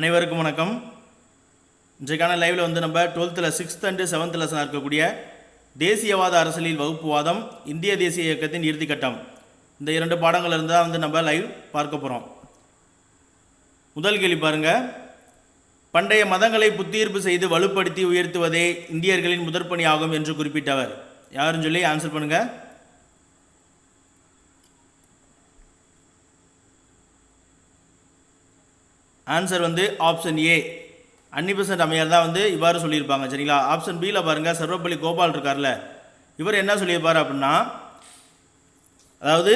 அனைவருக்கும் வணக்கம். இன்றைக்கான லைவில் வந்து நம்ம டுவெல்த்தில் சிக்ஸ்த் அண்டு செவன்த் லெசனாக இருக்கக்கூடிய தேசியவாத அரசியலில் வகுப்புவாதம் இந்திய தேசிய இயக்கத்தின் இறுதிக்கட்டம் இந்த இரண்டு பாடங்கள் இருந்தால் வந்து நம்ம லைவ் பார்க்க போகிறோம் முதல் கேள்வி பாருங்க. பண்டைய மதங்களை புத்தீர்ப்பு செய்து வலுப்படுத்தி உயர்த்துவதே இந்தியர்களின் முதற்பணியாகும் என்று குறிப்பிட்டவர். யாருன்னு சொல்லி ஆன்சர் பண்ணுங்கள் ஆன்சர் வந்து ஆப்ஷன் ஏ அன்னிபெசன்ட் அம்மையார் தான் வந்து இவ்வாறு சொல்லியிருப்பாங்க சரிங்களா? ஆப்ஷன் பியில் பாருங்கள் சர்வப்பள்ளி கோபால் இருக்கார்ல. இவர் என்ன சொல்லியிருப்பார் அப்படின்னா அதாவது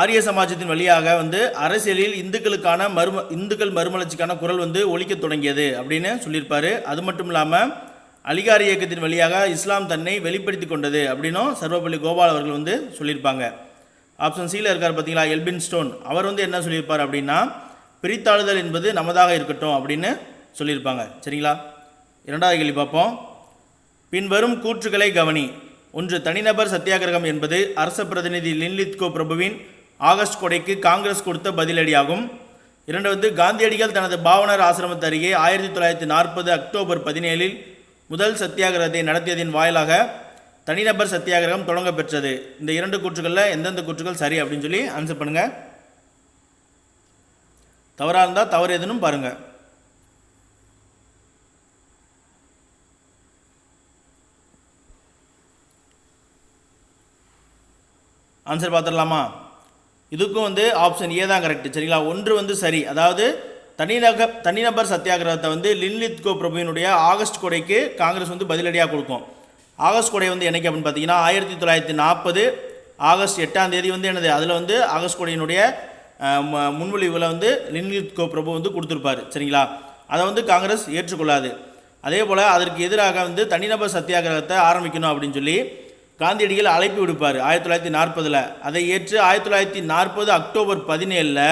ஆரிய சமாஜத்தின் வழியாக வந்து அரசியலில் இந்துக்களுக்கான மறும இந்துக்கள் மறுமலர்ச்சிக்கான குரல் வந்து ஒழிக்க தொடங்கியது அப்படின்னு சொல்லியிருப்பார். அது மட்டும் இல்லாமல் அலிகாரி இயக்கத்தின் வழியாக இஸ்லாம் தன்னை வெளிப்படுத்தி கொண்டது அப்படின்னும் சர்வப்பள்ளி கோபால் அவர்கள் வந்து சொல்லியிருப்பாங்க. ஆப்ஷன் சியில் இருக்கார் பார்த்தீங்களா எல்பின் ஸ்டோன் அவர் வந்து என்ன சொல்லியிருப்பார் அப்படின்னா பிரித்தாளுதல் என்பது நமதாக இருக்கட்டும் அப்படின்னு சொல்லியிருப்பாங்க. சரிங்களா? இரண்டாவது கேள்வி பார்ப்போம். பின்வரும் கூற்றுகளை கவனி. ஒன்று தனிநபர் சத்தியாகிரகம் என்பது அரச பிரதிநிதி லின்லித்கோ பிரபுவின் ஆகஸ்ட் கொடைக்கு காங்கிரஸ் கொடுத்த பதிலடியாகும். இரண்டாவது காந்தியடிகள் தனது பாவனர் ஆசிரமத்து அருகே ஆயிரத்தி தொள்ளாயிரத்தி நாற்பது அக்டோபர் பதினேழில் முதல் சத்தியாகிரகத்தை நடத்தியதின் வாயிலாக தனிநபர் சத்தியாகிரகம் தொடங்க பெற்றது இந்த இரண்டு கூற்றுகளில் எந்தெந்த கூற்றுகள் சரி அப்படின்னு சொல்லி ஆன்சர் பண்ணுங்கள் தவறாக இருந்தால் தவறு எதுன்னு பாருங்கள் ஆன்சர் பார்த்துடலாமா இதுக்கும் வந்து ஆப்ஷன் ஏ தான் கரெக்ட் சரிங்களா? ஒன்று வந்து சரி. அதாவது தனிநக தனிநபர் சத்தியாகிரகத்தை வந்து லின்லித்கோ பிரபுவினுடைய ஆகஸ்ட் கொடைக்கு காங்கிரஸ் வந்து பதிலடியாக கொடுக்கும். ஆகஸ்ட் கொடை வந்து என்னைக்கு அப்படின்னு பார்த்தீங்கன்னா ஆயிரத்தி தொள்ளாயிரத்தி நாற்பது ஆகஸ்ட் எட்டாம் தேதி வந்து என்னது? அதில் வந்து ஆகஸ்ட் கொடையினுடைய முன்மொழிவுகளை வந்து லின்லித்கோ பிரபு வந்து கொடுத்துருப்பாரு. சரிங்களா? அதை வந்து காங்கிரஸ் ஏற்றுக்கொள்ளாது. அதே போல் அதற்கு எதிராக வந்து தனிநபர் சத்தியாகிரகத்தை ஆரம்பிக்கணும் அப்படின்னு சொல்லி காந்தியடிகள் அழைப்பு விடுப்பார். ஆயிரத்தி தொள்ளாயிரத்தி நாற்பதில். அதை ஏற்று ஆயிரத்தி தொள்ளாயிரத்தி நாற்பது அக்டோபர் பதினேழில்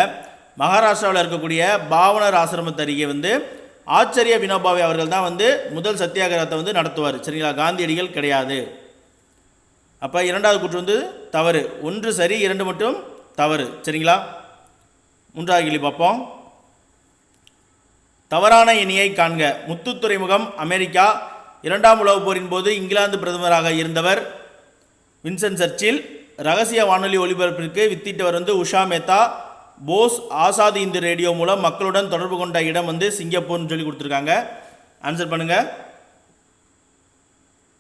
மகாராஷ்டிராவில் இருக்கக்கூடிய பாவனர் ஆசிரமத்து அருகே வந்து ஆச்சரிய வினோபாவை அவர்கள் தான் வந்து முதல் சத்தியாகிரகத்தை வந்து நடத்துவார். சரிங்களா? காந்தியடிகள் கிடையாது. அப்போ இரண்டாவது கூற்று வந்து தவறு. ஒன்று சரி இரண்டு மட்டும் தவறு. சரிங்களா? மூன்றாவது கேள்வி பார்ப்போம். தவறான இணையை காண்க. முத்து துறைமுகம் அமெரிக்கா. இரண்டாம் உலகப் போரின் போது இங்கிலாந்து பிரதமராக இருந்தவர் வின்சென்ட் சர்ச்சில். ரகசிய வானொலி ஒலிபரப்பிற்கு வித்திட்டவர் வந்து உஷா மேத்தா. போஸ் ஆசாத் இந்து ரேடியோ மூலம் மக்களுடன் தொடர்பு கொண்ட இடம் வந்து சிங்கப்பூர்னு சொல்லி கொடுத்துருக்காங்க. ஆன்சர் பண்ணுங்கள்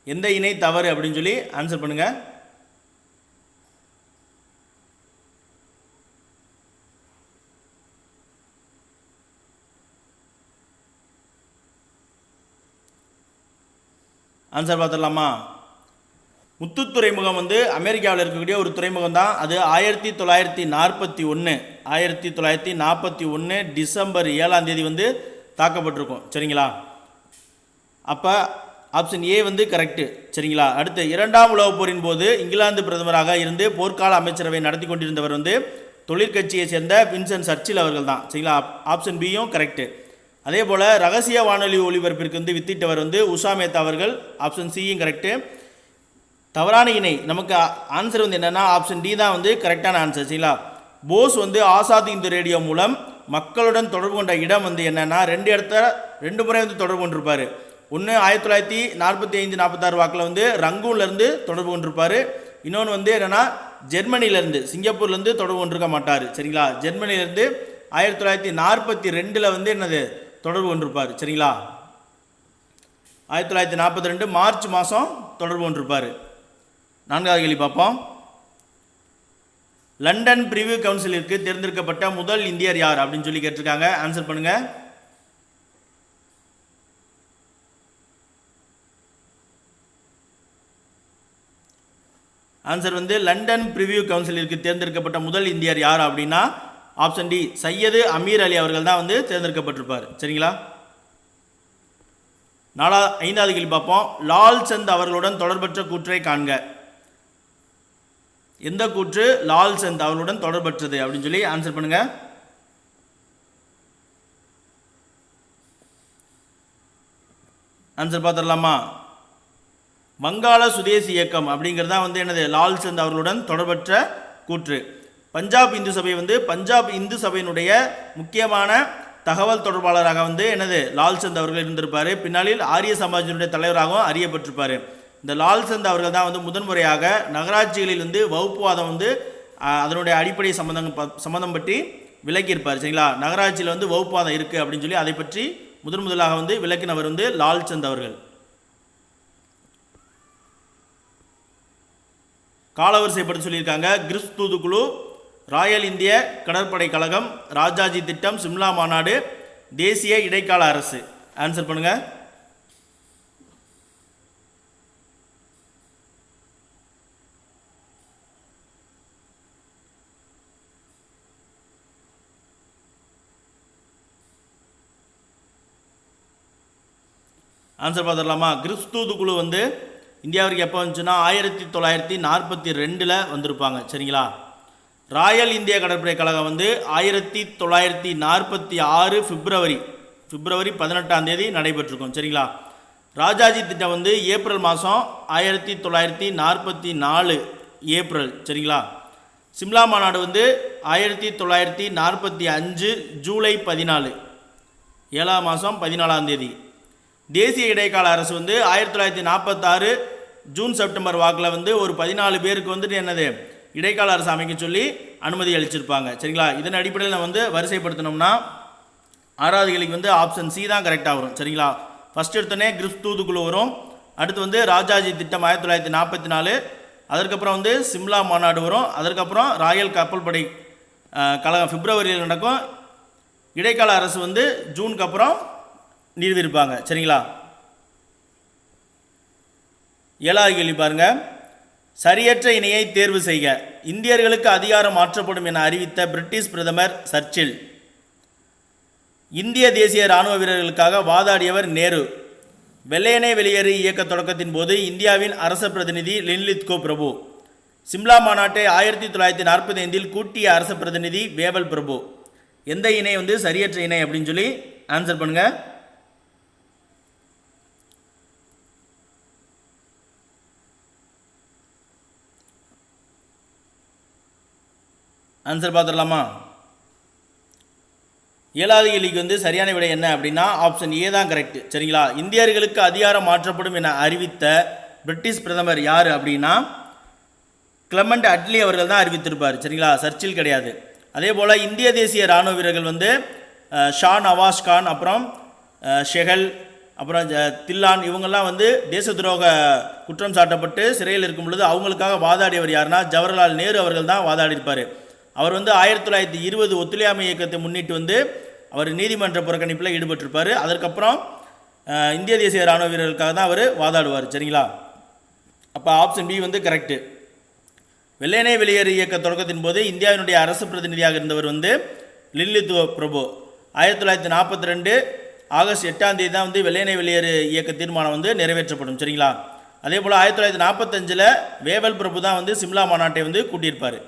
எந்த இணை தவறு அப்படின்னு சொல்லி ஆன்சர் பண்ணுங்கள் ஆன்சர் பார்த்துடலாமா? முத்து துறைமுகம் வந்து அமெரிக்காவில் இருக்கக்கூடிய ஒரு துறைமுகம் தான். அது ஆயிரத்தி தொள்ளாயிரத்தி நாற்பத்தி ஒன்று ஆயிரத்தி தொள்ளாயிரத்தி நாற்பத்தி ஒன்று டிசம்பர் ஏழாம் தேதி வந்து தாக்கப்பட்டிருக்கும். சரிங்களா? அப்போ ஆப்ஷன் ஏ வந்து கரெக்டு சரிங்களா? அடுத்து இரண்டாம் உலகப் போரின் போது இங்கிலாந்து பிரதமராக இருந்து போர்க்கால அமைச்சரவை நடத்தி கொண்டிருந்தவர் வந்து தொழிற்கட்சியை சேர்ந்த வின்சென்ட் சர்ச்சில் அவர்கள் தான். சரிங்களா? ஆப்ஷன் பியும் கரெக்டு அதே போல் ரகசிய வானொலி ஒலிபரப்பிற்கு வந்து வித்திட்டவர் வந்து உஷா மேத்தா அவர்கள் ஆப்ஷன் சியும் கரெக்டு தவறான இணை. நமக்கு ஆன்சர் வந்து என்னென்னா ஆப்ஷன் டி தான் வந்து கரெக்டான ஆன்சர் சரிங்களா? போஸ் வந்து ஆசாத் இந்து ரேடியோ மூலம் மக்களுடன் தொடர்பு கொண்ட இடம் வந்து என்னென்னா ரெண்டு இடத்த ரெண்டு முறை வந்து தொடர்பு கொண்டிருப்பார். ஒன்று ஆயிரத்தி தொள்ளாயிரத்தி நாற்பத்தி ஐந்து நாற்பத்தாறு வாக்கில் வந்து ரங்கூன்லேருந்து தொடர்பு கொண்டிருப்பார். இன்னொன்று வந்து என்னென்னா ஜெர்மனிலேருந்து சிங்கப்பூர்லேருந்து தொடர்பு கொண்டிருக்க மாட்டார் சரிங்களா? ஜெர்மனிலேருந்து ஆயிரத்தி தொள்ளாயிரத்தி நாற்பத்தி ரெண்டில் வந்து என்னது தொடர்பு கொண்டிருப்பார். சரிங்களா? ஆயிரத்தி தொள்ளாயிரத்தி நாற்பத்தி ரெண்டு மார்ச் மாதம் தொடர்பு கொண்டிருப்பார். நான்காவது கேள்வி பார்ப்போம். லண்டன் பிரிவு கவுன்சிலிற்கு தேர்ந்தெடுக்கப்பட்ட முதல் இந்தியர் யார் அப்படின்னு சொல்லி கேட்டிருக்காங்க. ஆன்சர் பண்ணுங்கள் ஆன்சர் வந்து லண்டன் பிரிவியூ கவுன்சிலிற்கு தேர்ந்தெடுக்கப்பட்ட முதல் இந்தியர் யார் அப்படின்னா ஆப்ஷன் டி சையது அமீர் அலி அவர்கள் தான் வந்து தேர்ந்தெடுக்கப்பட்டிருப்பார். சரிங்களா? நாலா ஐந்தாவது கேள்வி பார்ப்போம். லால் சந்த் அவர்களுடன் தொடர்பற்ற கூற்றை காண்க. எந்த கூற்று? லால் சந்த் அவர்களுடன் தொடர்பற்றது அப்படின்னு சொல்லி ஆன்சர் பண்ணுங்க. ஆன்சர் பார்த்துடலாமா? வங்காள சுதேசி இயக்கம் அப்படிங்கிறது தான் வந்து என்னது? லால் சந்த் அவர்களுடன் தொடர்பற்ற கூற்று. பஞ்சாப் இந்து சபை வந்து பஞ்சாப் இந்து சபையினுடைய முக்கியமான தகவல் தொடர்பாளராக வந்து எனது லால்சந்த் அவர்கள் இருந்திருப்பார். பின்னாளில் ஆரிய சமாஜினுடைய தலைவராகவும் அறியப்பட்டிருப்பார். இந்த லால்சந்த் அவர்கள் தான் வந்து முதன்முறையாக நகராட்சிகளில் வந்து வகுப்புவாதம் வந்து அதனுடைய அடிப்படை சம்பந்தம் ப- சம்பந்தம் பற்றி விளக்கியிருப்பார் சரிங்களா? நகராட்சியில் வந்து வகுப்புவாதம் இருக்குது அப்படின்னு சொல்லி அதை பற்றி முதன் முதலாக வந்து விளக்கினவர் வந்து லால்சந்த் அவர்கள். காலவரிசைப்படுத்தி சொல்லியிருக்காங்க. கிறிஸ்தூது குழு ராயல் இந்திய கடற்படை கழகம் ராஜாஜி திட்டம் சிம்லா மாநாடு தேசிய இடைக்கால அரசு. ஆன்சர் பண்ணுங்கள் ஆன்சர் பார்த்துடலாமா? கிறிஸ்தூது குழு வந்து இந்தியாவிற்கு எப்போ வந்துச்சுன்னா ஆயிரத்தி தொள்ளாயிரத்தி நாற்பத்தி ரெண்டில் வந்திருப்பாங்க. சரிங்களா? ராயல் இந்திய கடற்படை கழகம் வந்து ஆயிரத்தி தொள்ளாயிரத்தி நாற்பத்தி ஆறு பிப்ரவரி பிப்ரவரி பதினெட்டாம் தேதி நடைபெற்றிருக்கும் சரிங்களா? ராஜாஜி திட்டம் வந்து ஏப்ரல் மாதம் ஆயிரத்தி தொள்ளாயிரத்தி நாற்பத்தி நாலு ஏப்ரல் சரிங்களா? சிம்லா மாநாடு வந்து ஆயிரத்தி தொள்ளாயிரத்தி நாற்பத்தி அஞ்சு ஜூலை பதினாலு ஏழாம் மாதம் பதினாலாம் தேதி. தேசிய இடைக்கால அரசு வந்து ஆயிரத்தி தொள்ளாயிரத்தி நாற்பத்தாறு ஜூன் செப்டம்பர் வாக்கில் வந்து ஒரு பதினாலு பேருக்கு வந்துட்டு என்னது? இடைக்கால அரசு அமைக்க சொல்லி அனுமதி அளிச்சிருப்பாங்க. சரிங்களா? இதன் அடிப்படையில் வந்து வரிசைப்படுத்தினோம்னா ஆறாவது கேள்விக்கு வந்து ஆப்ஷன் சி தான் கரெக்டாக வரும். சரிங்களா? ஃபஸ்ட் எடுத்தோடனே கிறிஸ் தூதுக்குழு வரும். அடுத்து வந்து ராஜாஜி திட்டம் ஆயிரத்தி தொள்ளாயிரத்தி நாற்பத்தி நாலு. அதற்கப்புறம் வந்து சிம்லா மாநாடு வரும். அதற்கப்புறம் ராயல் கப்பல் படை கழகம் பிப்ரவரியில் நடக்கும். இடைக்கால அரசு வந்து ஜூனுக்கு அப்புறம் நிறுவியிருப்பாங்க. சரிங்களா? ஏழாவது கேள்வி பாருங்கள் சரியற்ற இணையை தேர்வு செய்க. இந்தியர்களுக்கு அதிகாரம் மாற்றப்படும் என அறிவித்த பிரிட்டிஷ் பிரதமர் சர்ச்சில். இந்திய தேசிய இராணுவ வீரர்களுக்காக வாதாடியவர் நேரு. வெள்ளையனே வெளியேறு இயக்க தொடக்கத்தின் போது இந்தியாவின் அரச பிரதிநிதி லின்லித்கோ பிரபு சிம்லா மாநாட்டை ஆயிரத்தி தொள்ளாயிரத்தி நாற்பத்தி ஐந்தில் கூட்டிய அரச பிரதிநிதி வேவல் பிரபு. எந்த இணை வந்து சரியற்ற இணை அப்படின்னு சொல்லி ஆன்சர் பண்ணுங்கள் ஆன்சர் பார்த்துடலாமா? ஏழாவது கேள்விக்கு வந்து சரியான விடை என்ன அப்படின்னா ஆப்ஷன் ஏ தான் கரெக்ட் சரிங்களா? இந்தியர்களுக்கு அதிகாரம் மாற்றப்படும் என அறிவித்த பிரிட்டிஷ் பிரதமர் யார் அப்படின்னா கிளமண்ட் அட்லி அவர்கள் தான் அறிவித்திருப்பார். சரிங்களா? சர்ச்சில் கிடையாது. அதே போல் இந்திய தேசிய இராணுவ வீரர்கள் வந்து ஷா நவாஸ் கான் அப்புறம் ஷெஹல் அப்புறம் ஜ- தில்லான் இவங்கெல்லாம் வந்து தேச துரோக குற்றம் சாட்டப்பட்டு சிறையில் இருக்கும் பொழுது அவங்களுக்காக வாதாடியவர் யாருன்னா ஜவஹர்லால் நேரு அவர்கள் தான் வாதாடியிருப்பார். அவர் வந்து ஆயிரத்தி தொள்ளாயிரத்தி இருபது ஒத்துழையாமை இயக்கத்தை முன்னிட்டு வந்து அவர் நீதிமன்ற புறக்கணிப்பில் ஈடுபட்டிருப்பார். அதற்கப்புறம் இந்திய தேசிய இராணுவ வீரர்களுக்காக தான் அவர் வாதாடுவார். சரிங்களா? அப்போ ஆப்ஷன் பி வந்து கரெக்டு வெள்ளையனே வெளியேறு இயக்க தொடக்கத்தின் போது இந்தியாவினுடைய அரசு பிரதிநிதியாக இருந்தவர் வந்து லில்லித்துவ பிரபு. ஆயிரத்தி தொள்ளாயிரத்தி நாற்பத்தி ரெண்டு ஆகஸ்ட் எட்டாம் தேதி தான் வந்து வெள்ளையனை வெளியேறு இயக்க தீர்மானம் வந்து நிறைவேற்றப்படும். சரிங்களா? அதே போல் ஆயிரத்தி தொள்ளாயிரத்தி நாற்பத்தஞ்சில் வேவல் பிரபு தான் வந்து சிம்லா மாநாட்டை வந்து கூட்டியிருப்பார்.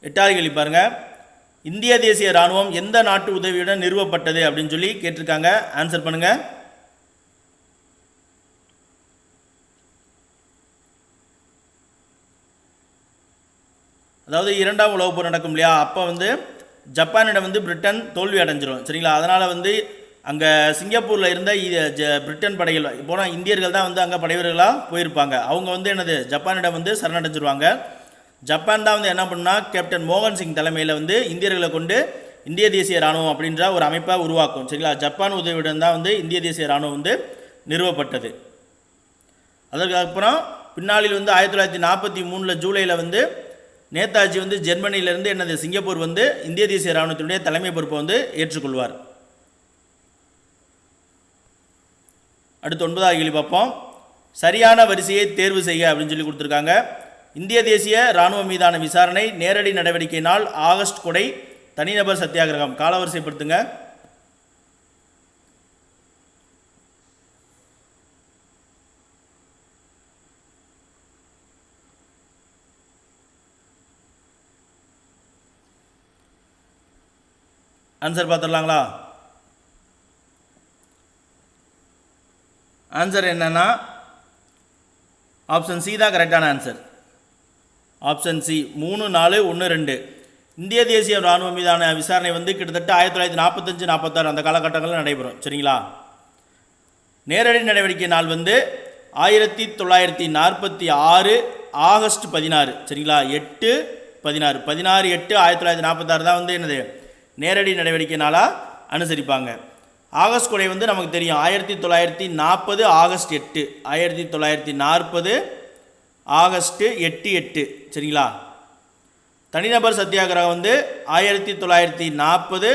எட்டாவது கேள்வி பாருங்க. இந்திய தேசிய இராணுவம் எந்த நாட்டு உதவியுடன் நிறுவப்பட்டது அப்படின்னு சொல்லி கேட்டிருக்காங்க. ஆன்சர் பண்ணுங்கள் அதாவது இரண்டாம் உலகப் போர் நடக்கும் இல்லையா? அப்போ வந்து ஜப்பானிடம் வந்து பிரிட்டன் தோல்வி அடைஞ்சிரும். சரிங்களா? அதனால் வந்து அங்கே சிங்கப்பூரில் இருந்த ஜ- பிரிட்டன் படைகள் போனால் இந்தியர்கள் தான் வந்து அங்கே படைவீரர்களாக போயிருப்பாங்க. அவங்க வந்து என்னது? ஜப்பானிடம் வந்து சரணடைஞ்சிருவாங்க. ஜப்பான் தான் வந்து என்ன பண்ணால் கேப்டன் மோகன் சிங் தலைமையில் வந்து இந்தியர்களை கொண்டு இந்திய தேசிய இராணுவம் அப்படின்ற ஒரு அமைப்பை உருவாக்கும். சரிங்களா? ஜப்பான் உதவியுடன் தான் வந்து இந்திய தேசிய இராணுவம் வந்து நிறுவப்பட்டது. அதற்கப்புறம் பின்னாளில் வந்து ஆயிரத்தி தொள்ளாயிரத்தி நாற்பத்தி மூணில் ஜூலையில் வந்து நேதாஜி வந்து ஜெர்மனியிலேருந்து என்னது சிங்கப்பூர் வந்து இந்திய தேசிய இராணுவத்தினுடைய தலைமை பொறுப்பை வந்து ஏற்றுக்கொள்வார். அடுத்து ஒன்பதாவது கேள்வி பார்ப்போம். சரியான வரிசையை தேர்வு செய்ய அப்படின்னு சொல்லி கொடுத்துருக்காங்க. இந்திய தேசிய இராணுவம் மீதான விசாரணை நேரடி நடவடிக்கையினால் ஆகஸ்ட் கொடை தனிநபர் சத்தியாகிரகம். காலவரிசைப்படுத்துங்க. ஆன்சர் பார்த்துடலாங்களா? ஆன்சர் என்னன்னா ஆப்ஷன் சி தான் கரெக்டான ஆன்சர் ஆப்ஷன் சி மூணு நாலு ஒன்று ரெண்டு. இந்திய தேசிய இராணுவம் மீதான விசாரணை வந்து கிட்டத்தட்ட ஆயிரத்தி தொள்ளாயிரத்தி நாற்பத்தஞ்சு நாற்பத்தாறு அந்த காலகட்டங்களில் நடைபெறும். சரிங்களா? நேரடி நடவடிக்கை நாள் வந்து ஆயிரத்தி தொள்ளாயிரத்தி நாற்பத்தி ஆறு ஆகஸ்ட் பதினாறு. சரிங்களா? எட்டு பதினாறு. பதினாறு எட்டு ஆயிரத்தி தொள்ளாயிரத்தி நாற்பத்தாறு தான் வந்து என்னது? நேரடி நடவடிக்கை நாளாக அனுசரிப்பாங்க. ஆகஸ்ட் கொடை வந்து நமக்கு தெரியும். ஆயிரத்தி தொள்ளாயிரத்தி நாற்பது ஆகஸ்ட் எட்டு. ஆயிரத்தி தொள்ளாயிரத்தி நாற்பது ஆகஸ்ட்டு எட்டு எட்டு சரிங்களா? தனிநபர் சத்தியாகிரகம் வந்து ஆயிரத்தி தொள்ளாயிரத்தி நாற்பது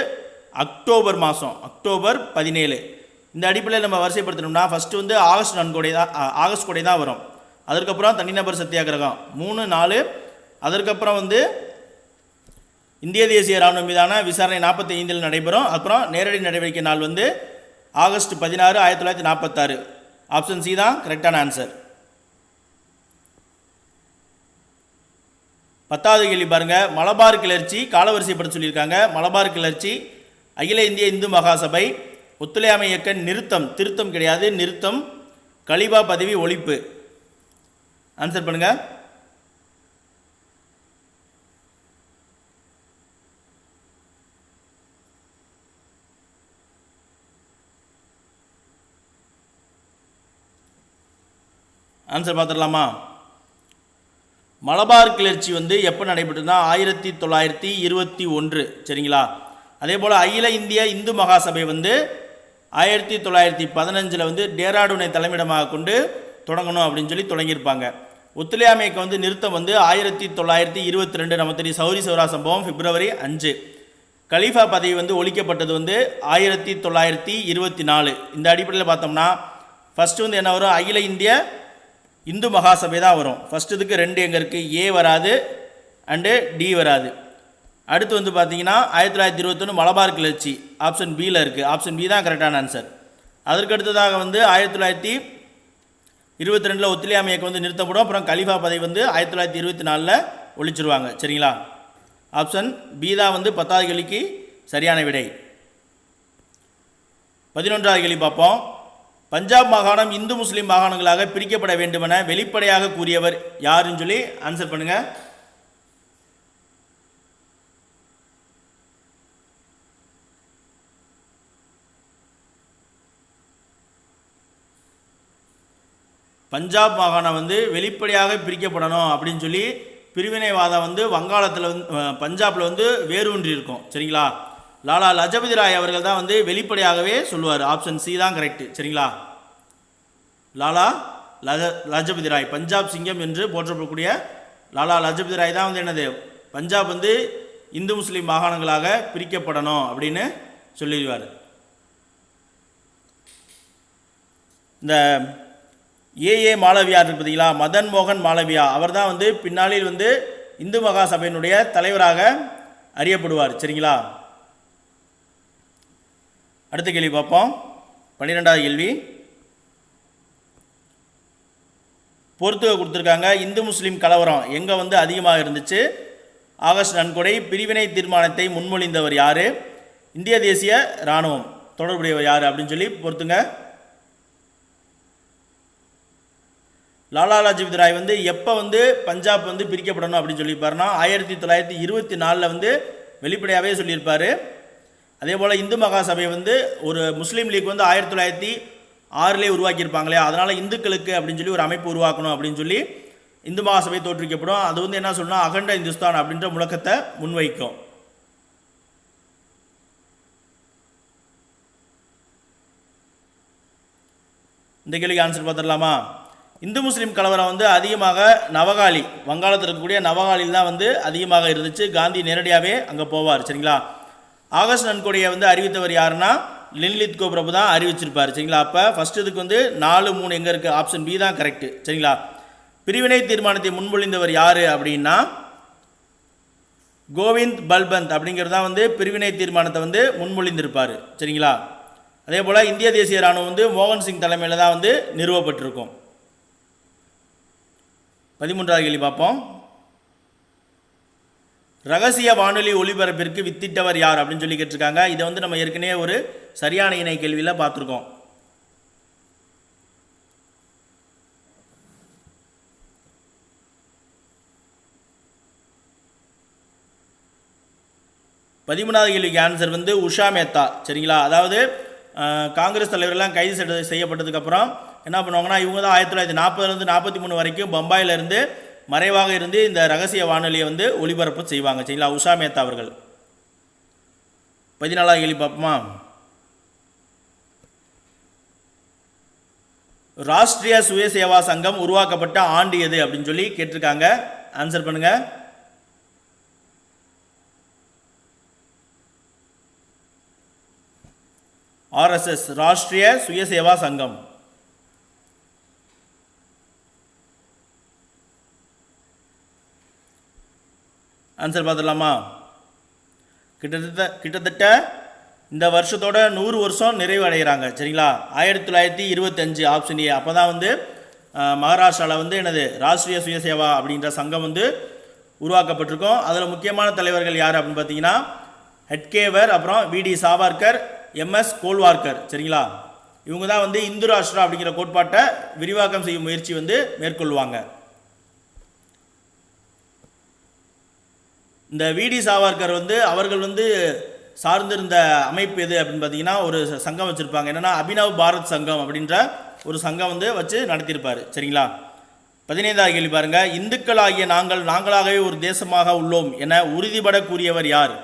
அக்டோபர் மாதம் அக்டோபர் பதினேழு. இந்த அடிப்படையில் நம்ம வரிசைப்படுத்தணும்னா ஃபஸ்ட்டு வந்து ஆகஸ்ட் நன்கொடை தான் ஆகஸ்ட் கொடை தான் வரும். அதற்கப்புறம் தனிநபர் சத்தியாகிரகம் மூணு நாலு. அதற்கப்புறம் வந்து இந்திய தேசிய இராணுவம் மீதான விசாரணை நாற்பத்தி ஐந்தில் நடைபெறும். அப்புறம் நேரடி நடவடிக்கை நாள் வந்து ஆகஸ்ட் பதினாறு ஆயிரத்தி தொள்ளாயிரத்தி நாற்பத்தாறு. ஆப்ஷன் சி தான் கரெக்டான ஆன்சர் பத்தாவது கேள்வி பாருங்கள் மலபார் கிளர்ச்சி காலவரிசைப்பட சொல்லியிருக்காங்க. மலபார் கிளர்ச்சி அகில இந்திய இந்து மகாசபை ஒத்துழையாமை இயக்க நிறுத்தம் திருத்தம் கிடையாது. நிறுத்தம் கலிபா பதவி ஒழிப்பு. ஆன்சர் பண்ணுங்க. ஆன்சர் பார்த்துடலாமா? மலபார் கிளர்ச்சி வந்து எப்போ நடைபெற்றதுன்னா ஆயிரத்தி தொள்ளாயிரத்தி இருபத்தி ஒன்று சரிங்களா? அதே போல் அகில இந்திய இந்து மகாசபை வந்து ஆயிரத்தி தொள்ளாயிரத்தி பதினஞ்சில் வந்து டேராடூனை தலைமையிடமாக கொண்டு தொடங்கணும் அப்படின்னு சொல்லி தொடங்கியிருப்பாங்க. ஒத்துழையாமைக்கு வந்து நிறுத்தம் வந்து ஆயிரத்தி தொள்ளாயிரத்தி இருபத்தி ரெண்டு நம்ம தெரியும் சௌரி சௌரா சம்பவம் பிப்ரவரி அஞ்சு. கலீஃபா பதவி வந்து ஒழிக்கப்பட்டது வந்து ஆயிரத்தி தொள்ளாயிரத்தி இருபத்தி நாலு. இந்த அடிப்படையில் பார்த்தோம்னா ஃபஸ்ட்டு வந்து என்ன வரும்? அகில இந்திய இந்து மகாசபை தான் வரும். ஃபர்ஸ்ட் இதுக்கு ரெண்டு எங்கே இருக்குது ஏ வராது அண்டு டி வராது. அடுத்து வந்து பார்த்தீங்கன்னா ஆயிரத்தி தொள்ளாயிரத்தி இருபத்தொன்று மலபார் கிளர்ச்சி. ஆப்ஷன் பியில் இருக்குது ஆப்ஷன் பி தான் கரெக்டான ஆன்சர் அதற்கு அடுத்ததாக வந்து ஆயிரத்தி தொள்ளாயிரத்தி இருபத்தி ரெண்டில் ஒத்துழையாமை இயக்கம் வந்து நிறுத்தப்படும். அப்புறம் கலிஃபா பதவி வந்து ஆயிரத்தி தொள்ளாயிரத்தி இருபத்தி நாலில் ஒழிச்சிருவாங்க. சரிங்களா? ஆப்ஷன் பி தான் வந்து பத்தாவது கேள்விக்கு சரியான விடை. பதினொன்றாவது கேள்வி பார்ப்போம். பஞ்சாப் மாகாணம் இந்து முஸ்லீம் மாகாணங்களாக பிரிக்கப்பட வேண்டுமென வெளிப்படையாக கூறியவர் யாருன்னு சொல்லி ஆன்சர் பண்ணுங்க. பஞ்சாப் மாகாணம் வந்து வெளிப்படையாக பிரிக்கப்படணும் அப்படின்னு சொல்லி பிரிவினைவாதம் வந்து வங்காளத்தில் வந்து பஞ்சாப்ல வந்து வேரூன்றி இருக்கும். சரிங்களா? லாலா லஜபதி ராய் அவர்கள் தான் வந்து வெளிப்படையாகவே சொல்லுவார். ஆப்ஷன் சி தான் கரெக்ட் சரிங்களா? லாலா லஜ லஜபதி ராய் பஞ்சாப் சிங்கம் என்று போற்றப்படக்கூடிய லாலா லஜபதி ராய் தான் வந்து என்னது? பஞ்சாப் வந்து இந்து முஸ்லீம் மாகாணங்களாக பிரிக்கப்படணும் அப்படின்னு சொல்லிடுவார். இந்த ஏஏ மாளவியார் இருக்கு பார்த்தீங்களா மதன் மோகன் மாளவியா. அவர் தான் வந்து பின்னாளில் வந்து இந்து மகா சபையினுடைய தலைவராக அறியப்படுவார். சரிங்களா? அடுத்த கேள்வி பார்ப்போம். பன்னிரெண்டாவது கேள்வி. பொறுத்துக கொடுத்துருக்காங்க. இந்து முஸ்லீம் கலவரம் எங்கே வந்து அதிகமாக இருந்துச்சு? ஆகஸ்ட் நன்கொடை பிரிவினை தீர்மானத்தை முன்மொழிந்தவர் யார்? இந்திய தேசிய இராணுவம். தொடர்புடையவர் யார் அப்படின்னு சொல்லி பொறுத்துங்க. லாலா லஜபதி ராய் வந்து எப்போ வந்து பஞ்சாப் வந்து பிரிக்கப்படணும் அப்படின்னு சொல்லியிருப்பாருன்னா ஆயிரத்தி தொள்ளாயிரத்தி இருபத்தி நாலில் வந்து வெளிப்படையாகவே சொல்லியிருப்பார். அதே போல் இந்து மகாசபை வந்து ஒரு முஸ்லீம் லீக் வந்து ஆயிரத்தி தொள்ளாயிரத்தி ஆறிலே உருவாக்கியிருப்பாங்களே அதனால் இந்துக்களுக்கு அப்படின்னு சொல்லி ஒரு அமைப்பு உருவாக்கணும் அப்படின்னு சொல்லி இந்து மகாசபை தோற்றுவிக்கப்படும். அது வந்து என்ன சொல்லணும் அகண்ட இந்துஸ்தான் அப்படின்ற முழக்கத்தை முன்வைக்கும். இந்த கேள்விக்கு ஆன்சர் பார்த்துடலாமா? இந்து முஸ்லீம் கலவரம் வந்து அதிகமாக நவகாலி வங்காளத்தில் இருக்கக்கூடிய நவகாலியில் தான் வந்து அதிகமாக இருந்துச்சு. காந்தி நேரடியாகவே அங்கே போவார் சரிங்களா? ஆகஸ்ட் நன்கொடையை வந்து அறிவித்தவர் யாருன்னா லின்லித்கோ பிரபு தான் அறிவிச்சிருப்பார் சரிங்களா? அப்போ ஃபஸ்ட் இதுக்கு வந்து நாலு மூணு எங்கே இருக்குது ஆப்ஷன் பி தான் கரெக்டு சரிங்களா? பிரிவினை தீர்மானத்தை முன்மொழிந்தவர் யார் அப்படின்னா கோவிந்த் பல்பந்த் அப்படிங்கிறது தான் வந்து பிரிவினை தீர்மானத்தை வந்து முன்மொழிந்திருப்பார் சரிங்களா? அதே போல் இந்திய தேசிய இராணுவம் வந்து மோகன் சிங் தலைமையில் தான் வந்து நிறுவப்பட்டிருக்கும். பதிமூன்றாவது கேள்வி பார்ப்போம். ரகசிய வானொலி ஒளிபரப்பிற்கு வித்திட்டவர் யார் அப்படின்னு சொல்லி கேட்டிருக்காங்க. இதை வந்து நம்ம ஏற்கனவே ஒரு சரியான இணை கேள்வியில் பார்த்துருக்கோம். பதிமூணாவது கேள்விக்கு ஆன்சர் வந்து உஷா மேத்தா. சரிங்களா? அதாவது காங்கிரஸ் தலைவர்கள்லாம் கைது செய்யப்பட்டதுக்கப்புறம் என்ன பண்ணுவாங்கன்னா இவங்க தான் ஆயிரத்தி தொள்ளாயிரத்தி நாற்பதுலேருந்து நாற்பத்தி மூணு வரைக்கும் பம்பாயிலேருந்து மறைவாக இருந்து இந்த ரகசிய வானொலியை வந்து ஒளிபரப்பு செய்வாங்க. சரிங்களா? உஷா மேத்தா அவர்கள். பதினாலாவது கேள்வி பார்ப்போமா? ராஷ்டிரிய சுயசேவா சங்கம் உருவாக்கப்பட்ட ஆண்டு எது அப்படின்னு சொல்லி கேட்டிருக்காங்க. ஆன்சர் பண்ணுங்க. ஆர்எஸ்எஸ் ராஷ்டிரிய சுயசேவா சங்கம். ஆன்சர் பார்த்துடலாமா? கிட்டத்தட்ட கிட்டத்தட்ட இந்த வருஷத்தோட நூறு வருஷம் நிறைவு அடைகிறாங்க சரிங்களா? ஆயிரத்தி தொள்ளாயிரத்தி இருபத்தஞ்சு ஆப்ஷன் ஏ அப்போ தான் வந்து மகாராஷ்டிராவில் வந்து எனது ராஷ்டிரிய சுயசேவா அப்படின்ற சங்கம் வந்து உருவாக்கப்பட்டிருக்கும். அதில் முக்கியமான தலைவர்கள் யார் அப்படின்னு பார்த்தீங்கன்னா ஹெட்கேவர் அப்புறம் விடி சாவார்கர் எம்எஸ் கோல்வார்கர் சரிங்களா? இவங்க தான் வந்து இந்து ராஷ்டிரா அப்படிங்கிற கோட்பாட்டை விரிவாக்கம் செய்யும் முயற்சி வந்து மேற்கொள்வாங்க. இந்த விடி சாவர்கர் வந்து அவர்கள் வந்து சார்ந்திருந்த அமைப்பு எது அப்படின்னு பார்த்தீங்கன்னா ஒரு சங்கம் வச்சுருப்பாங்க. என்னென்னா அபினவ் பாரத் சங்கம் அப்படின்ற ஒரு சங்கம் வந்து வச்சு நடத்தியிருப்பார். சரிங்களா? பதினைந்தாவது கேள்வி பாருங்க. இந்துக்களாகிய நாங்கள் நாங்களாகவே ஒரு தேசமாக உள்ளோம் என உறுதிபட கூறியவர் யார்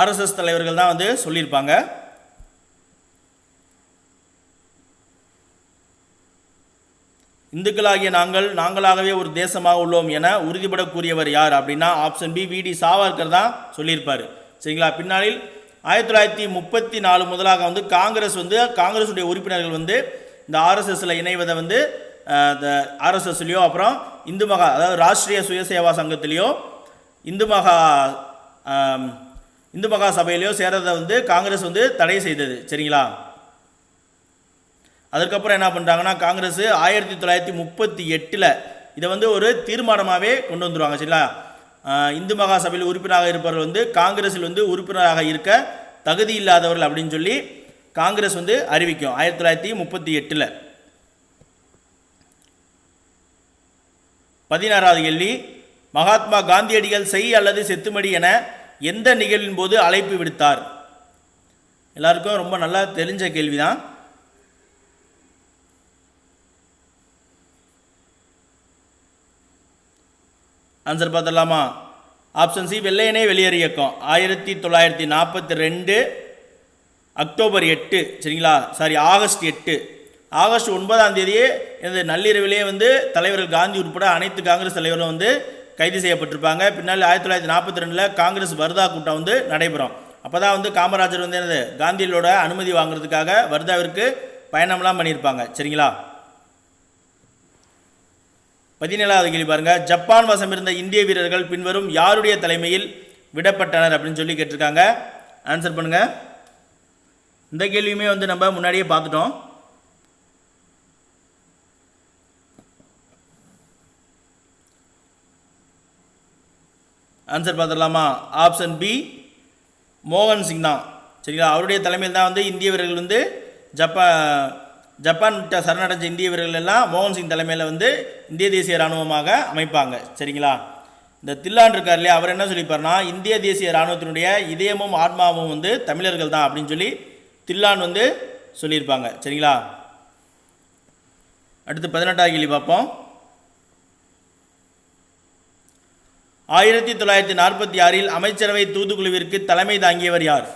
ஆர்எஸ்எஸ் தலைவர்கள் தான் வந்து சொல்லியிருப்பாங்க. இந்துக்களாகிய நாங்கள் நாங்களாகவே ஒரு தேசமாக உள்ளோம் என உறுதிபட கூறியவர் யார் அப்படின்னா ஆப்ஷன் பி விடி சாவர்கர் தான் சொல்லியிருப்பார். சரிங்களா? பின்னாளில் ஆயிரத்தி தொள்ளாயிரத்தி முப்பத்தி நாலு முதலாக வந்து காங்கிரஸ் வந்து காங்கிரஸுடைய உறுப்பினர்கள் வந்து இந்த ஆர்எஸ்எஸில் இணைவதை வந்து ஆர்எஸ்எஸ்லேயோ இந்த ஆர்எஸ்எஸ்லையோ அப்புறம் இந்து மகா அதாவது ராஷ்ட்ரிய சுயசேவா சங்கத்திலேயோ இந்து மகா இந்து மகா சபையிலையோ சேர்றதை வந்து காங்கிரஸ் வந்து தடை செய்தது. சரிங்களா? அதுக்கப்புறம் என்ன பண்ணுறாங்கன்னா காங்கிரஸ் ஆயிரத்தி தொள்ளாயிரத்தி முப்பத்தி எட்டில் இதை வந்து ஒரு தீர்மானமாகவே கொண்டு வந்துடுவாங்க சரிங்களா? இந்து மகா சபையில் உறுப்பினராக இருப்பவர்கள் வந்து காங்கிரஸில் வந்து உறுப்பினராக இருக்க தகுதி இல்லாதவர்கள் அப்படின்னு சொல்லி காங்கிரஸ் வந்து அறிவிக்கும் ஆயிரத்தி தொள்ளாயிரத்தி முப்பத்தி எட்டில். பதினாறாவது கேள்வி மகாத்மா காந்தியடிகள் செய் அல்லது செத்துமடி என எந்த நிகழ்வின் போது அழைப்பு விடுத்தார்? எல்லாருக்கும் ரொம்ப நல்லா தெரிஞ்ச கேள்விதான். ஆன்சர் பார்த்துடலாமா? ஆப்ஷன் சி வெள்ளையனே வெளியேறு இயக்கம் ஆயிரத்தி தொள்ளாயிரத்தி நாற்பத்தி ரெண்டு அக்டோபர் எட்டு சரிங்களா? சாரி ஆகஸ்ட் எட்டு. ஆகஸ்ட் ஒன்பதாம் தேதியே இந்த நள்ளிரவிலேயே வந்து தலைவர்கள் காந்தி உட்பட அனைத்து காங்கிரஸ் தலைவர்களும் வந்து கைது செய்யப்பட்டிருப்பாங்க. பின்னால் ஆயிரத்தி தொள்ளாயிரத்தி நாற்பத்தி ரெண்டில் காங்கிரஸ் வர்தா கூட்டம் வந்து நடைபெறும். அப்போ தான் வந்து காமராஜர் வந்து என்னது காந்தியோட அனுமதி வாங்குறதுக்காக வர்தாவிற்கு பயணம்லாம் பண்ணியிருப்பாங்க. சரிங்களா? பதினேழாவது கேள்வி பாருங்க. ஜப்பான் வசம் இருந்த இந்திய வீரர்கள் பின்வரும் யாருடைய தலைமையில் விடப்பட்டனர் அப்படின்னு சொல்லி கேட்டிருக்காங்க. ஆன்சர் பண்ணுங்க. இந்த கேள்வியுமே வந்து நம்ம முன்னாடியே பார்த்துட்டோம். ஆன்சர் பார்த்துடலாமா? ஆப்ஷன் பி மோகன் சிங் தான். சரிங்களா? அவருடைய தலைமையில் தான் வந்து இந்திய வீரர்கள் வந்து ஜப்பா ஜப்பான் விட்ட சரணடைஞ்ச இந்திய வீரர்கள் எல்லாம் மோகன் சிங் தலைமையில் வந்து இந்திய தேசிய இராணுவமாக அமைப்பாங்க. சரிங்களா? இந்த தில்லான் இருக்கார் இல்லையா அவர் என்ன சொல்லியிருப்பார்னா இந்திய தேசிய இராணுவத்தினுடைய இதயமும் ஆத்மாவும் வந்து தமிழர்கள் தான் அப்படின்னு சொல்லி தில்லான் வந்து சொல்லியிருப்பாங்க. சரிங்களா? அடுத்து பதினெட்டாவது கேள்வி பார்ப்போம். ஆயிரத்தி தொள்ளாயிரத்தி நாற்பத்தி ஆறில் அமைச்சரவை தூதுக்குழுவிற்கு தலைமை தாங்கியவர் யார்?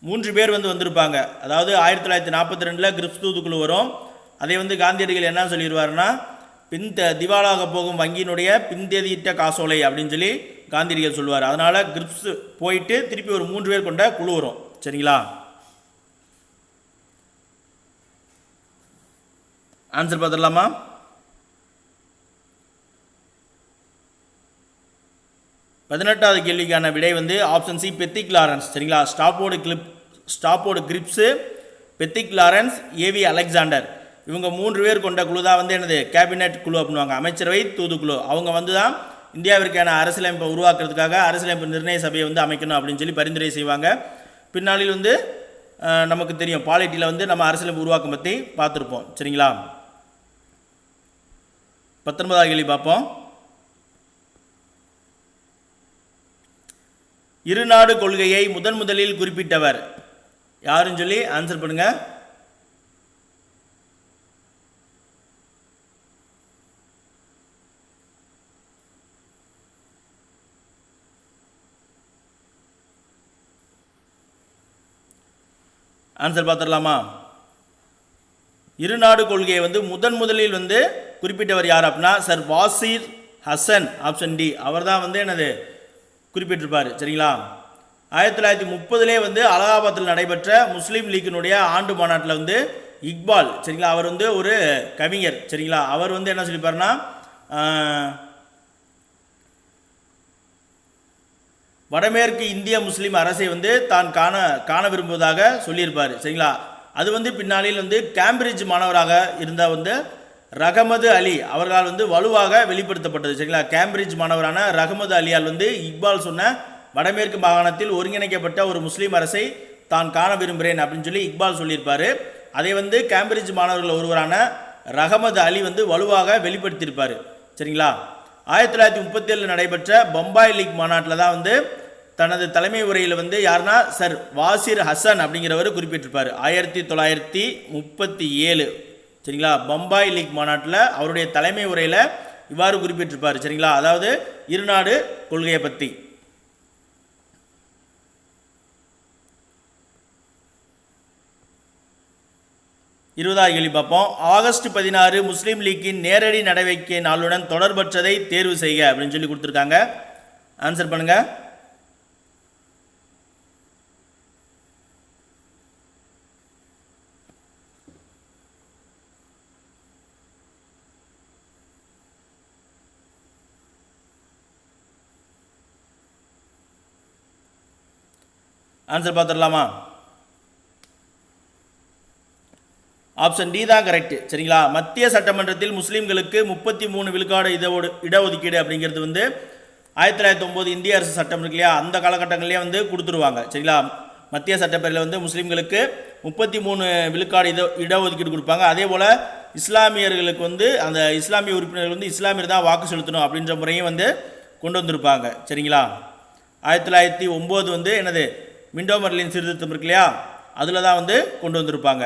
மூன்று பேர் வந்து வந்திருப்பாங்க. அதாவது ஆயிரத்தி தொள்ளாயிரத்தி நாற்பத்தி ரெண்டில் கிரிப்ஸ் வரும். அதை வந்து காந்தியடிகள் என்ன சொல்லிடுவார்னா பின் த- திவாலாக போகும் வங்கியினுடைய பின்தேதியிட்ட காசோலை அப்படின்னு சொல்லி காந்தியடிகள் சொல்லுவார். அதனால் கிரிப்ஸ் போயிட்டு திருப்பி ஒரு மூன்று பேர் கொண்ட குழு வரும். சரிங்களா? ஆன்சர் பார்த்துடலாமா? பதினெட்டாவது கேள்விக்கான விடை வந்து ஆப்ஷன் சி பெத்திக் லாரன்ஸ் சரிங்களா? Stafford clip Stafford Cripps Pethick Lawrence AV Alexander இவங்க மூன்று பேர் கொண்ட குழு தான் வந்து என்னது? கேபினெட் குழு அப்படின்னுவாங்க. அமைச்சரவை தூதுக்குழு. அவங்க வந்து தான் இந்தியாவிற்கான அரசியலமைப்பை உருவாக்குறதுக்காக அரசியலமைப்பு நிர்ணய சபையை வந்து அமைக்கணும் அப்படின்னு சொல்லி பரிந்துரை செய்வாங்க. பின்னாளில் வந்து நமக்கு தெரியும். பாலிட்டியில் வந்து நம்ம அரசியலமைப்பு உருவாக்கம் பற்றி பார்த்துருப்போம். சரிங்களா? பத்தொன்பதாவது கேள்வி பார்ப்போம். இருநாடு கொள்கையை முதன் முதலில் குறிப்பிட்டவர். யாருன்னு சொல்லி ஆன்சர் பண்ணுங்க. ஆன்சர் பார்த்துடலாமா? இருநாடு கொள்கையை வந்து முதன் முதலில் வந்து குறிப்பிட்டவர் யார் அப்படின்னா sir Wazir Hasan option D அவர் தான் வந்து என்னது? குறிப்பிட்டிருப்பார். சரிங்களா? ஆயிரத்தி தொள்ளாயிரத்தி முப்பதுலே வந்து அலகாபாத்தில் நடைபெற்ற முஸ்லீம் லீக்கினுடைய ஆண்டு மாநாட்டில் வந்து இக்பால் சரிங்களா? அவர் வந்து ஒரு கவிஞர் சரிங்களா? அவர் வந்து என்ன சொல்லிப்பாருன்னா வடமேற்கு இந்திய முஸ்லீம் அரசை வந்து தான் காண காண விரும்புவதாக சொல்லியிருப்பார் சரிங்களா? அது வந்து பின்னாளில் வந்து கேம்பிரிட்ஜ் மாணவராக இருந்த வந்து ரகமது அலி அவர்களால் வந்து வலுவாக வெளிப்படுத்தப்பட்டது. சரிங்களா? கேம்பிரிட்ஜ் மாணவரான ரகமது அலியால் வந்து இக்பால் சொன்ன வடமேற்கு மாகாணத்தில் ஒருங்கிணைக்கப்பட்ட ஒரு முஸ்லீம் அரசை தான் காண விரும்புகிறேன் அப்படின்னு சொல்லி இக்பால் சொல்லியிருப்பார். அதை வந்து கேம்பிரிட்ஜ் மாணவர்கள் ஒருவரான ரகமது அலி வந்து வலுவாக வெளிப்படுத்தியிருப்பார். சரிங்களா? ஆயிரத்தி தொள்ளாயிரத்தி முப்பத்தி ஏழில் நடைபெற்ற பம்பாய் லீக் மாநாட்டில் தான் வந்து தனது தலைமை உரையில் வந்து யாருன்னா? சர் வாசிர் ஹசன் அப்படிங்கிறவர் குறிப்பிட்டிருப்பார். ஆயிரத்தி தொள்ளாயிரத்தி முப்பத்தி ஏழு. சரிங்களா? பம்பாய் லீக் மாநாட்டில் அவருடைய தலைமை உரையில் இவ்வாறு குறிப்பிட்டிருப்பார் சரிங்களா? அதாவது இருநாடு கொள்கையை பற்றி இருபதாவது கேள்வி பார்ப்போம். ஆகஸ்ட் பதினாறு முஸ்லீம் லீக்கின் நேரடி நடவடிக்கை நாளுடன் தொடர்பற்றதை தேர்வு செய்க அப்படின்னு சொல்லி கொடுத்துருக்காங்க. ஆன்சர் பண்ணுங்கள் ஆன்சர் பார்த்துடலாமா? ஆப்ஷன் டி தான் கரெக்ட் சரிங்களா? மத்திய சட்டமன்றத்தில் முஸ்லீம்களுக்கு முப்பத்தி மூணு விழுக்காடு இதோடு இடஒதுக்கீடு அப்படிங்கிறது வந்து ஆயிரத்தி தொள்ளாயிரத்தி ஒம்பது இந்திய அரசு சட்டம் இருக்கு இல்லையா? அந்த காலகட்டங்கள்லேயே வந்து கொடுத்துருவாங்க. சரிங்களா? மத்திய சட்டப்பேரவையில் வந்து முஸ்லீம்களுக்கு முப்பத்தி மூணு விழுக்காடு இட இடஒதுக்கீடு கொடுப்பாங்க. அதே போல் இஸ்லாமியர்களுக்கு வந்து அந்த இஸ்லாமிய உறுப்பினர்கள் வந்து இஸ்லாமியர் தான் வாக்கு செலுத்தணும் அப்படின்ற முறையும் வந்து கொண்டு வந்திருப்பாங்க. சரிங்களா? ஆயிரத்தி தொள்ளாயிரத்தி ஒம்பது வந்து என்னது? விண்டோ மர்லின் சீர்திருத்தம் இருக்கு இல்லையா? அதில் தான் வந்து கொண்டு வந்திருப்பாங்க.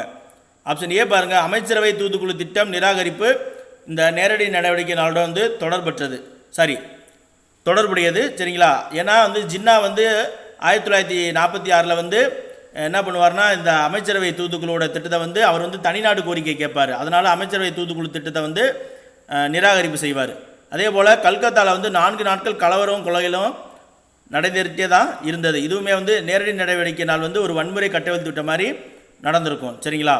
ஆப்ஷன் ஏ பாருங்கள் அமைச்சரவை தூதுக்குழு திட்டம் நிராகரிப்பு. இந்த நேரடி நடவடிக்கை நாளுடன் வந்து தொடர்பற்றது. சாரி. தொடர்புடையது சரிங்களா? ஏன்னா வந்து ஜின்னா வந்து ஆயிரத்தி தொள்ளாயிரத்தி நாற்பத்தி ஆறில் வந்து என்ன பண்ணுவார்னா இந்த அமைச்சரவை தூதுக்குழுவோட திட்டத்தை வந்து அவர் வந்து தனிநாடு கோரிக்கை கேட்பார். அதனால் அமைச்சரவை தூதுக்குழு திட்டத்தை வந்து நிராகரிப்பு செய்வார். அதே போல் கல்கத்தாவில் வந்து நான்கு நாட்கள் கலவரம் கொலைகளும் நடைபெற்றே தான் இருந்தது. இதுவுமே வந்து நேரடி நடவடிக்கை நாள் வந்து ஒரு வன்முறை கட்டவிழ்த்து விட்ட மாதிரி நடந்திருக்கும். சரிங்களா?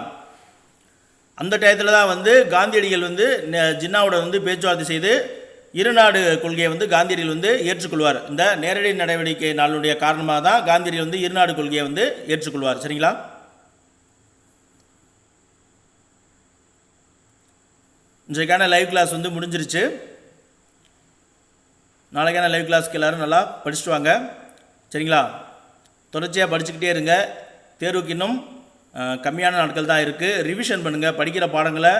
அந்த டயத்தில் தான் வந்து காந்தியடிகள் வந்து ஜின்னாவோட வந்து பேச்சுவார்த்தை செய்து இருநாடு கொள்கையை வந்து காந்தியடிகள் வந்து ஏற்றுக்கொள்வார். இந்த நேரடி நடவடிக்கை நாளுடைய காரணமாக தான் காந்தியடிகள் வந்து இருநாடு கொள்கையை வந்து ஏற்றுக்கொள்வார். சரிங்களா? இன்றைக்கான லைவ் கிளாஸ் வந்து முடிஞ்சிருச்சு. நாளைக்கான லைவ் கிளாஸ்க்கு எல்லோரும் நல்லா படிச்சுட்டு வாங்க. சரிங்களா? தொடர்ச்சியாக படிச்சுக்கிட்டே இருங்க. தேர்வுக்கு இன்னும் கம்மியான நாட்கள் தான் இருக்குது ரிவிஷன் பண்ணுங்கள் படிக்கிற பாடங்களை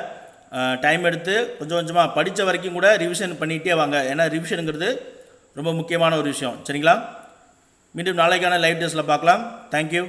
டைம் எடுத்து கொஞ்சம் கொஞ்சமாக படித்த வரைக்கும் கூட ரிவிஷன் பண்ணிகிட்டே வாங்க. ஏன்னா ரிவிஷனுங்கிறது ரொம்ப முக்கியமான ஒரு விஷயம். சரிங்களா? மீண்டும் நாளைக்கான லைவ் டெஸ்ட்டில் பார்க்கலாம். தேங்க்யூ